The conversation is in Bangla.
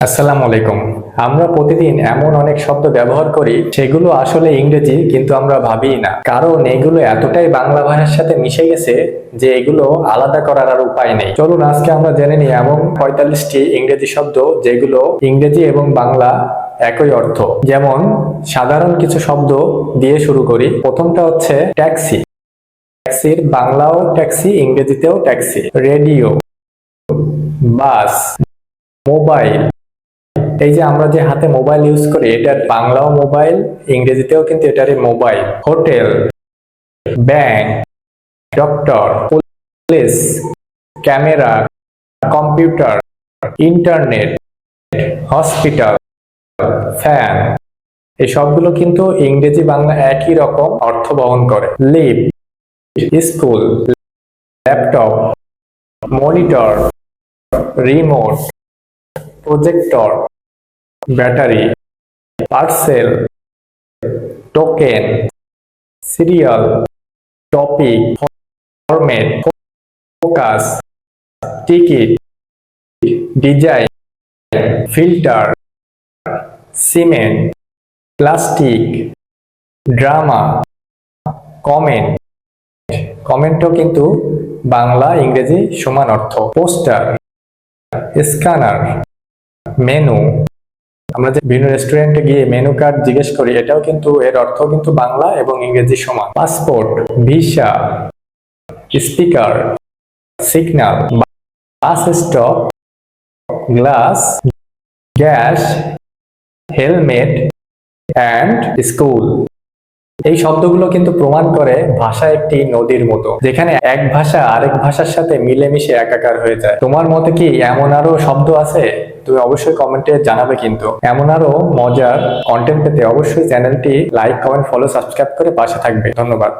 আসসালামু আলাইকুম। আমরা প্রতিদিন এমন অনেক শব্দ ব্যবহার করি, সেগুলো আসলে ইংরেজি, কিন্তু আমরা ভাবিই না। কারণ এগুলো এতটাই বাংলা ভাষার সাথে মিশে গেছে যে এগুলো আলাদা করার আর উপায় নেই। চলুন, আজকে আমরা জেনে নিই এমন পঁয়তাল্লিশটি ইংরেজি শব্দ যেগুলো ইংরেজি এবং বাংলা একই অর্থ। যেমন, সাধারণ কিছু শব্দ দিয়ে শুরু করি। প্রথমটা হচ্ছে ট্যাক্সি। ট্যাক্সির বাংলাও ট্যাক্সি, ইংরেজিতেও ট্যাক্সি। রেডিও। বাস। মোবাইল। এই যে আমরা যে হাতে মোবাইল ইউজ করি এটার বাংলাও মোবাইল ইংরেজিতেও কিন্তু এটারই mobile hotel bank doctor police camera computer internet hospital fan এই সবগুলো কিন্তু ইংরেজি, বাংলা একই রকম অর্থ বহন করে। Leave school laptop monitor remote projector battery, parcel, token, serial, topic, format, focus, ticket, design, filter, cement, plastic, drama, comment. কমেন্টও কিন্তু বাংলা, ইংরেজি সমান অর্থ। Poster, scanner, menu. আমরা যে বিভিন্ন রেস্টুরেন্টে গিয়ে মেনু কার্ড জিজ্ঞেস করি, এটাও কিন্তু, এর অর্থ কিন্তু বাংলা এবং ইংরেজি সমান। Passport visa speaker signal bus stop glass gas helmet and school এই শব্দগুলো কিন্তু প্রমাণ করে ভাষা একটি নদীর মতো। যেখানে এক ভাষা আরেক ভাষার সাথে মিলেমিশে একাকার হয়ে যায়। তোমার মতে কি এমন আরও শব্দ আছে? তুমি অবশ্যই কমেন্টে জানাবে কিন্তু। এমন আরও মজার কন্টেন্ট পেতে অবশ্যই চ্যানেলটি লাইক কমেন্ট ফলো সাবস্ক্রাইব করে পাশে থাকবে। ধন্যবাদ।